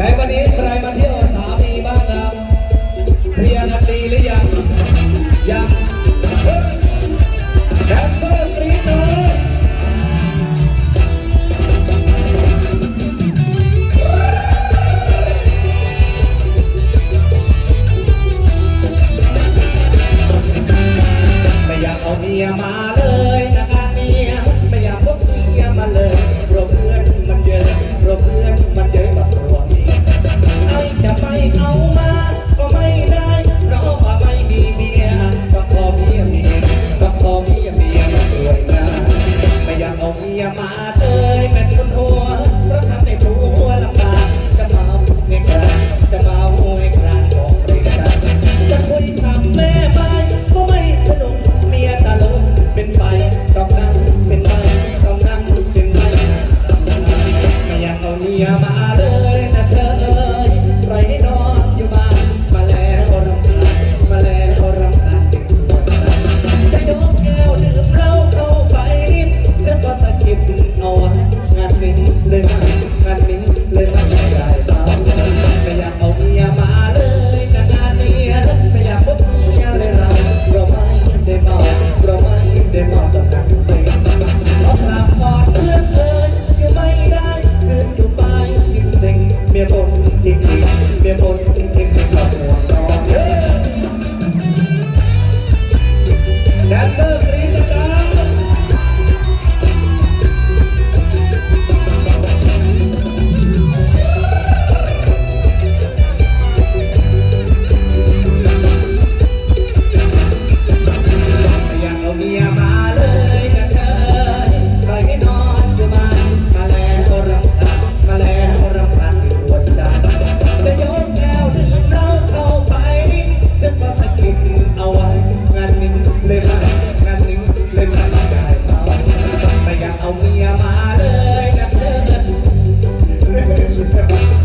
ในวันนี้รมาเที่ยวสามีบ้างครัเคลียนดีหรืยัง ยังแดนเซอร์รี๊ดไม่อยากเอาเมียมา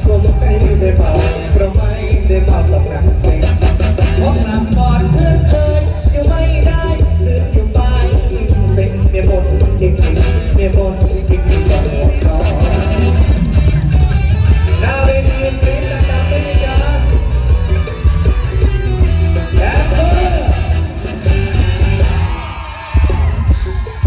ผมไม่ได้บอกเพราะไม่ได้บอกหลักนั้นสิของลำ